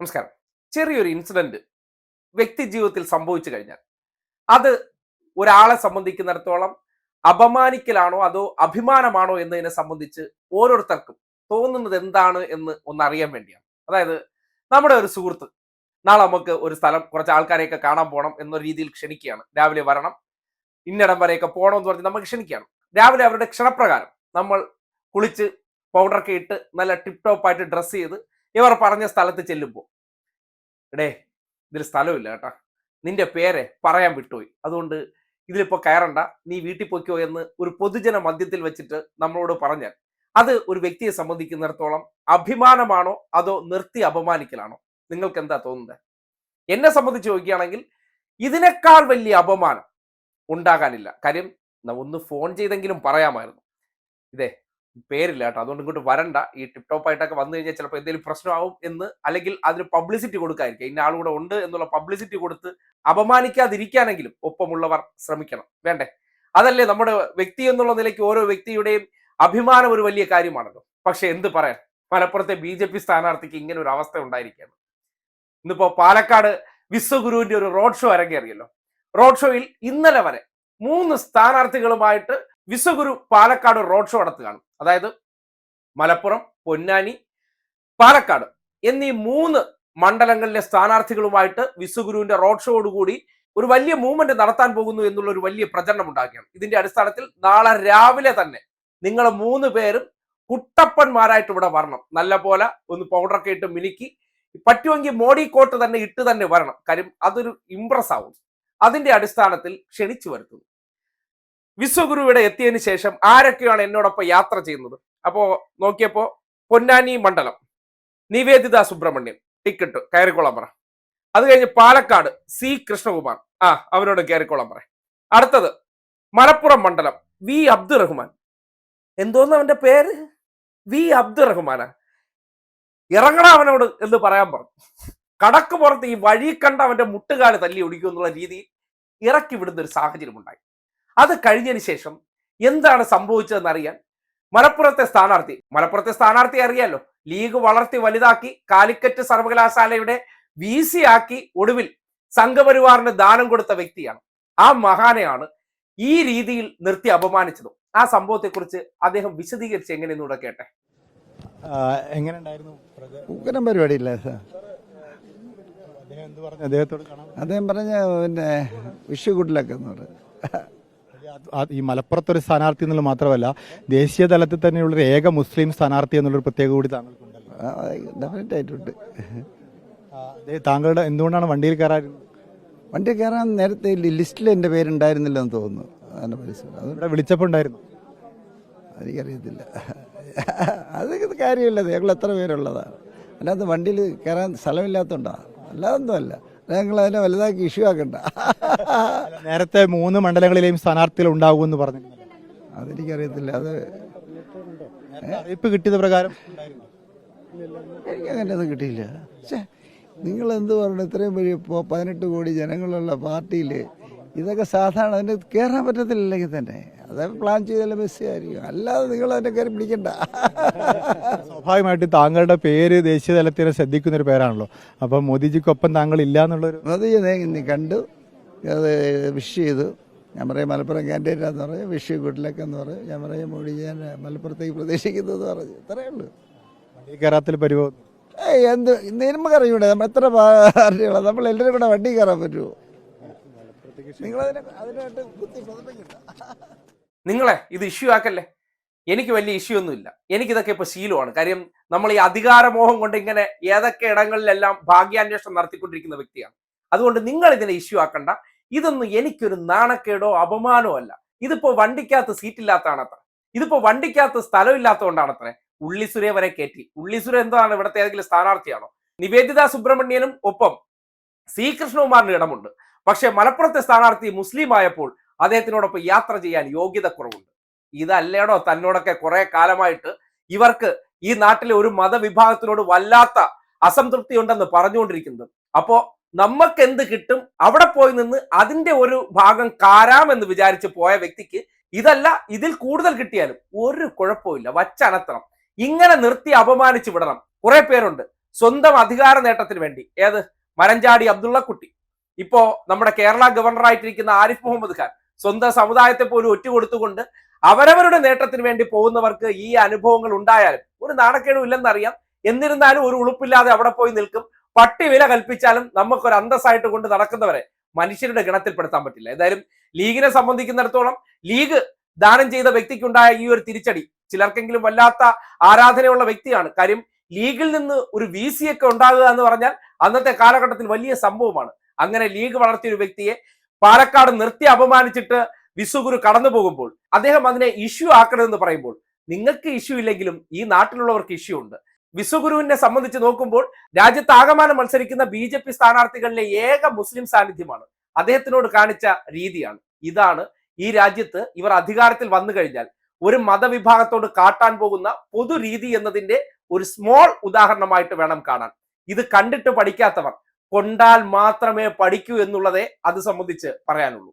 നമസ്കാരം. ചെറിയൊരു ഇൻസിഡന്റ് വ്യക്തി ജീവിതത്തിൽ സംഭവിച്ചു കഴിഞ്ഞാൽ അത് ഒരാളെ സംബന്ധിക്കുന്നിടത്തോളം അപമാനിക്കലാണോ അതോ അഭിമാനമാണോ എന്നതിനെ സംബന്ധിച്ച് ഓരോരുത്തർക്കും തോന്നുന്നത് എന്താണ് എന്ന് ഒന്നറിയാൻ വേണ്ടിയാണ്. അതായത് നമ്മുടെ ഒരു സുഹൃത്ത് നാളെ നമുക്ക് ഒരു സ്ഥലം കുറച്ച് ആൾക്കാരെയൊക്കെ കാണാൻ പോകണം എന്നൊരു രീതിയിൽ ക്ഷണിക്കുകയാണ്. രാവിലെ വരണം ഇന്നിടം വരെയൊക്കെ പോകണം എന്ന് പറഞ്ഞ് നമുക്ക് ക്ഷണിക്കുകയാണ്. രാവിലെ അവരുടെ ക്ഷണപ്രകാരം നമ്മൾ കുളിച്ച് പൗഡറൊക്കെ ഇട്ട് നല്ല ടിപ് ടോപ്പ് ആയിട്ട് ഡ്രസ്സ് ചെയ്ത് ഇവർ പറഞ്ഞ സ്ഥലത്ത് ചെല്ലുമ്പോൾ എടേ ഇതിൽ സ്ഥലമില്ല കേട്ടാ. നിന്റെ പേരെ പറയാൻ വിട്ടുപോയി. അതുകൊണ്ട് ഇതിലിപ്പോ കയറണ്ട. നീ വീട്ടിൽ പൊയ്ക്കോ എന്ന് ഒരു പൊതുജന മധ്യത്തിൽ വെച്ചിട്ട് നമ്മളോട് പറഞ്ഞാൽ അത് ഒരു വ്യക്തിയെ സംബന്ധിക്കുന്നിടത്തോളം അഭിമാനമാണോ അതോ നിർത്തി അപമാനിക്കലാണോ? നിങ്ങൾക്ക് എന്താ തോന്നുന്നത്? എന്നെ സംബന്ധിച്ച് ചോദിക്കുകയാണെങ്കിൽ ഇതിനേക്കാൾ വലിയ അപമാനം ഉണ്ടാകാനില്ല. കാര്യം ഒന്ന് ഫോൺ ചെയ്തെങ്കിലും പറയാമായിരുന്നു. ഇതേ പേരില്ല കേട്ടോ. അതുകൊണ്ട് ഇങ്ങോട്ട് വരണ്ട. ഈ ടിപ് ടോപ്പ് ആയിട്ടൊക്കെ വന്നു കഴിഞ്ഞാൽ ചിലപ്പോൾ എന്തെങ്കിലും പ്രശ്നമാവും എന്ന് അല്ലെങ്കിൽ അതിന് പബ്ലിസിറ്റി കൊടുക്കാതിരിക്കുക ഇന്ന ആളുകൂടെ ഉണ്ട് എന്നുള്ള പബ്ലിസിറ്റി കൊടുത്ത് അപമാനിക്കാതിരിക്കാനെങ്കിലും ഒപ്പമുള്ളവർ ശ്രമിക്കണം. വേണ്ടേ? അതല്ലേ നമ്മുടെ വ്യക്തി എന്നുള്ള നിലയ്ക്ക് ഓരോ വ്യക്തിയുടെയും അഭിമാനം ഒരു വലിയ കാര്യമാണല്ലോ. പക്ഷെ എന്ത് പറയാൻ? മലപ്പുറത്തെ ബി ജെ പി സ്ഥാനാർത്ഥിക്ക് ഇങ്ങനെ ഒരു അവസ്ഥ ഉണ്ടായിരിക്കുകയാണ്. ഇന്നിപ്പോ പാലക്കാട് വിശ്വഗുരുവിന്റെ ഒരു റോഡ് ഷോ അരങ്ങേറിയല്ലോ. റോഡ് ഷോയിൽ ഇന്നലെ വരെ മൂന്ന് സ്ഥാനാർത്ഥികളുമായിട്ട് വിശ്വഗുരു പാലക്കാട് റോഡ് ഷോ നടത്തുകയാണ്. അതായത് മലപ്പുറം പൊന്നാനി പാലക്കാട് എന്നീ മൂന്ന് മണ്ഡലങ്ങളിലെ സ്ഥാനാർത്ഥികളുമായിട്ട് വിശ്വഗുരുവിന്റെ റോഡ് ഷോയോടുകൂടി ഒരു വലിയ മൂവ്മെന്റ് നടത്താൻ പോകുന്നു എന്നുള്ള ഒരു വലിയ പ്രചരണം ഉണ്ടാക്കുകയാണ് ഇതിന്റെ അടിസ്ഥാനത്തിൽ നാളെ രാവിലെ തന്നെ നിങ്ങൾ മൂന്ന് പേരും കുട്ടപ്പന്മാരായിട്ട് ഇവിടെ വരണം. നല്ല പോലെ ഒന്ന് പൗഡറൊക്കെ ഇട്ട് മിനുക്കി പറ്റുമെങ്കിൽ മോഡി കോട്ട് തന്നെ ഇട്ട് തന്നെ വരണം. കാര്യം അതൊരു ഇംപ്രസ് ആവും. അതിന്റെ അടിസ്ഥാനത്തിൽ ക്ഷണിച്ചു വരുത്തുന്നു. വിശ്വഗുരു ഇവിടെ എത്തിയതിനു ശേഷം ആരൊക്കെയാണ് എന്നോടൊപ്പം യാത്ര ചെയ്യുന്നത്? അപ്പോ നോക്കിയപ്പോ പൊന്നാനി മണ്ഡലം നിവേദിത സുബ്രഹ്മണ്യൻ ടിക്കറ്റ് കയറിക്കോളാൻ പറ. അത് കഴിഞ്ഞ് പാലക്കാട് സി കൃഷ്ണകുമാർ. ആ അവരോട് കയറിക്കോളാൻ പറ. അടുത്തത് മലപ്പുറം മണ്ഡലം വി അബ്ദുറഹ്മാൻ. എന്തോന്ന് അവന്റെ പേര്? വി അബ്ദുറഹ്മാനാ. ഇറങ്ങണ അവനോട് എന്ന് പറയാൻ പറഞ്ഞു കടക്ക് പുറത്ത് ഈ വഴി കണ്ട അവന്റെ മുട്ടുകാൽ തല്ലി ഒടിക്കും എന്നുള്ള രീതിയിൽ ഇറക്കി വിടുന്ന ഒരു സാഹചര്യം ഉണ്ടായി അത് കഴിഞ്ഞതിന് ശേഷം എന്താണ് സംഭവിച്ചതെന്ന് അറിയാൻ മലപ്പുറത്തെ സ്ഥാനാർത്ഥി മലപ്പുറത്തെ സ്ഥാനാർത്ഥി അറിയാലോ ലീഗ് വളർത്തി വലുതാക്കി കാലിക്കറ്റ് സർവകലാശാലയുടെ വി സി ആക്കി ഒടുവിൽ സംഘപരിവാറിന് ദാനം കൊടുത്ത വ്യക്തിയാണ്. ആ മഹാനെയാണ് ഈ രീതിയിൽ നിർത്തി അപമാനിച്ചതും. ആ സംഭവത്തെക്കുറിച്ച് അദ്ദേഹം വിശദീകരിച്ച് എങ്ങനെയെന്നൂടെ കേട്ടെ. എങ്ങനെ ഉണ്ടായിരുന്നു ഉഗ്രം പരിപാടിയില്ല സാർ. അദ്ദേഹം പറഞ്ഞു? അദ്ദേഹത്തോട് അദ്ദേഹം പറഞ്ഞ പിന്നെ വിഷു എന്ന് ആ- ഈ മലപ്പുറത്തൊരു സ്ഥാനാർത്ഥി എന്നുള്ളത് മാത്രമല്ല ദേശീയ തലത്തിൽ തന്നെയുള്ളൊരു ഏക മുസ്ലിം സ്ഥാനാർത്ഥി എന്നുള്ളൊരു പ്രത്യേക കൂടി താങ്കൾക്കുണ്ട് താങ്കളുടെ എന്തുകൊണ്ടാണ് വണ്ടിയിൽ കയറാൻ വണ്ടി കയറാൻ നേരത്തെ ലിസ്റ്റിൽ എന്റെ പേരുണ്ടായിരുന്നില്ലെന്ന് തോന്നുന്നു. അതിന്റെ പരിസരം അത് ഇവിടെ വിളിച്ചപ്പോൾ ഉണ്ടായിരുന്നു. എനിക്കറിയത്തില്ല അത് ഇത് കാര്യമില്ല. ഞങ്ങൾ എത്ര പേരുള്ളതാണ്. അല്ലാതെ വണ്ടിയിൽ കയറാൻ സ്ഥലമില്ലാത്തതുകൊണ്ടാണ് അല്ലാതൊന്നുമല്ല ഞങ്ങൾ അതിനെ വലുതാക്കി ഇഷ്യൂ ആക്കണ്ട. നേരത്തെ മൂന്ന് മണ്ഡലങ്ങളിലെയും സ്ഥാനാർത്ഥികൾ ഉണ്ടാകുമെന്ന് പറഞ്ഞു അതെനിക്കറിയത്തില്ല. അത് അറിയിപ്പ് കിട്ടിയത് പ്രകാരം എനിക്ക് എനിക്ക് അങ്ങനെയൊന്നും കിട്ടിയില്ല. നിങ്ങൾ എന്ത് പറഞ്ഞു? ഇത്രയും വലിയ പതിനെട്ട് കോടി ജനങ്ങളുള്ള പാർട്ടിയിൽ ഇതൊക്കെ സാധാരണ അതിന് കയറാൻ പറ്റത്തില്ലെങ്കിൽ തന്നെ. അത് പ്ലാൻ ചെയ്താലും ബസ് ആയിരിക്കും. അല്ലാതെ നിങ്ങൾ അതിനെ കയറി പിടിക്കണ്ട. സ്വാഭാവികമായിട്ടും താങ്കളുടെ പേര് ദേശീയ തലത്തിൽ ശ്രദ്ധിക്കുന്ന ഒരു പേരാണല്ലോ. അപ്പം മോദിജിക്കൊപ്പം താങ്കൾ ഇല്ല എന്നുള്ളൊരു മോദിജി നീ കണ്ടു. അത് വിഷ് ചെയ്തു. ഞാൻ പറയും മലപ്പുറം ക്യാൻഡിഡേറ്റാന്ന് പറയും വിഷ് ഗുഡ് എന്ന് പറയും ഞാൻ പറയും മോഡി ഞാൻ മലപ്പുറത്തേക്ക് പ്രതീക്ഷിക്കുന്നു എന്ന് പറഞ്ഞു. ഇത്രയേ ഉള്ളൂ. കേരളത്തിൽ പരിഭവം എന്ത് നമുക്കറിയൂടെ നമ്മൾ എത്ര പാർട്ടികളാണ് നമ്മൾ എല്ലാവരും കൂടെ വണ്ടി കയറാൻ പറ്റുമോ? അതിനായിട്ട് കുത്തി നിങ്ങളെ ഇത് ഇഷ്യൂ ആക്കല്ലേ? എനിക്ക് വലിയ ഇഷ്യൂ ഒന്നുമില്ല. എനിക്കിതൊക്കെ ഇപ്പൊ ശീലമാണ്. കാര്യം നമ്മൾ ഈ അധികാരമോഹം കൊണ്ട് ഇങ്ങനെ ഏതൊക്കെ ഇടങ്ങളിലെല്ലാം ഭാഗ്യാന്വേഷണം നടത്തിക്കൊണ്ടിരിക്കുന്ന വ്യക്തിയാണ്. അതുകൊണ്ട് നിങ്ങൾ ഇതിനെ ഇഷ്യൂ ആക്കണ്ട. ഇതൊന്നും എനിക്കൊരു നാണക്കേടോ അപമാനോ അല്ല. ഇതിപ്പോ വണ്ടിക്കകത്ത് സീറ്റില്ലാത്തതാണത്ര ഇതിപ്പോ വണ്ടിക്കകത്ത് സ്ഥലമില്ലാത്തതുകൊണ്ടാണത്രേ ഉള്ളിസുരെ വരെ കയറ്റി ഉള്ളിസുര എന്താണ് ഇവിടുത്തെ ഏതെങ്കിലും സ്ഥാനാർത്ഥിയാണോ? നിവേദിത സുബ്രഹ്മണ്യനും ഒപ്പം സി ഇടമുണ്ട്. പക്ഷെ മലപ്പുറത്തെ സ്ഥാനാർത്ഥി മുസ്ലിം ആയപ്പോൾ അദ്ദേഹത്തിനോടൊപ്പം യാത്ര ചെയ്യാൻ യോഗ്യത കുറവുണ്ട്. ഇതല്ലേടോ തന്നോടൊക്കെ കുറെ കാലമായിട്ട് ഇവർക്ക് ഈ നാട്ടിലെ ഒരു മതവിഭാഗത്തിനോട് വല്ലാത്ത അസംതൃപ്തി ഉണ്ടെന്ന് പറഞ്ഞുകൊണ്ടിരിക്കുന്നത്. അപ്പോ നമുക്ക് എന്ത് കിട്ടും? അവിടെ പോയി നിന്ന് അതിന്റെ ഒരു ഭാഗം കാരാമെന്ന് വിചാരിച്ച് പോയ വ്യക്തിക്ക് ഇതല്ല ഇതിൽ കൂടുതൽ കിട്ടിയാലും ഒരു കുഴപ്പമില്ല വച്ചനത്തണം. ഇങ്ങനെ നിർത്തി അപമാനിച്ചു വിടണം. കുറെ പേരുണ്ട്. സ്വന്തം അധികാര നേട്ടത്തിന് വേണ്ടി. ഏത്? മരഞ്ചാടി അബ്ദുള്ളക്കുട്ടി. ഇപ്പോ നമ്മുടെ കേരള ഗവർണറായിട്ടിരിക്കുന്ന ആരിഫ് മുഹമ്മദ് ഖാൻ സ്വന്തം സമുദായത്തെ പോലും ഒറ്റുകൊടുത്തുകൊണ്ട് അവരവരുടെ നേട്ടത്തിന് വേണ്ടി പോകുന്നവർക്ക് ഈ അനുഭവങ്ങൾ ഉണ്ടായാലും ഒരു നാണക്കേടും ഇല്ലെന്നറിയാം. എന്നിരുന്നാലും ഒരു ഉളുപ്പില്ലാതെ അവിടെ പോയി നിൽക്കും. പട്ടി വില കൽപ്പിച്ചാലും നമുക്കൊരു അന്തസ്സായിട്ട് കൊണ്ട് നടക്കുന്നവരെ മനുഷ്യരുടെ ഗണത്തിൽപ്പെടുത്താൻ പറ്റില്ല. ഏതായാലും ലീഗിനെ സംബന്ധിക്കുന്നിടത്തോളം ലീഗ് ദാനം ചെയ്ത വ്യക്തിക്കുണ്ടായ ഈ ഒരു തിരിച്ചടി ചിലർക്കെങ്കിലും വല്ലാത്ത ആരാധനയുള്ള വ്യക്തിയാണ്. കാര്യം ലീഗിൽ നിന്ന് ഒരു വി സി ഒക്കെ ഉണ്ടാകുക എന്ന് പറഞ്ഞാൽ അന്നത്തെ കാലഘട്ടത്തിൽ വലിയ സംഭവമാണ്. അങ്ങനെ ലീഗ് വളർത്തിയ ഒരു വ്യക്തിയെ പാലക്കാട് നിർത്തി അപമാനിച്ചിട്ട് വിശ്വഗുരു കടന്നു പോകുമ്പോൾ അദ്ദേഹം അതിനെ ഇഷ്യൂ ആക്കണമെന്ന് പറയുമ്പോൾ നിങ്ങൾക്ക് ഇഷ്യൂ ഇല്ലെങ്കിലും ഈ നാട്ടിലുള്ളവർക്ക് ഇഷ്യൂ ഉണ്ട്. വിശ്വഗുരുവിനെ സംബന്ധിച്ച് നോക്കുമ്പോൾ രാജ്യത്ത് ആകമാനം മത്സരിക്കുന്ന ബി ജെ പി സ്ഥാനാർത്ഥികളിലെ ഏക മുസ്ലിം സാന്നിധ്യമാണ്. അദ്ദേഹത്തിനോട് കാണിച്ച രീതിയാണ്. ഇതാണ് ഈ രാജ്യത്ത് ഇവർ അധികാരത്തിൽ വന്നു കഴിഞ്ഞാൽ ഒരു മതവിഭാഗത്തോട് കാട്ടാൻ പോകുന്ന പൊതു രീതി എന്നതിന്റെ ഒരു സ്മോൾ ഉദാഹരണമായിട്ട് വേണം കാണാൻ. ഇത് കണ്ടിട്ട് പഠിക്കാത്തവർ കൊണ്ടാൽ മാത്രമേ പഠിക്കൂ എന്നുള്ളതേ അത് സംബന്ധിച്ച് പറയാനുള്ളൂ.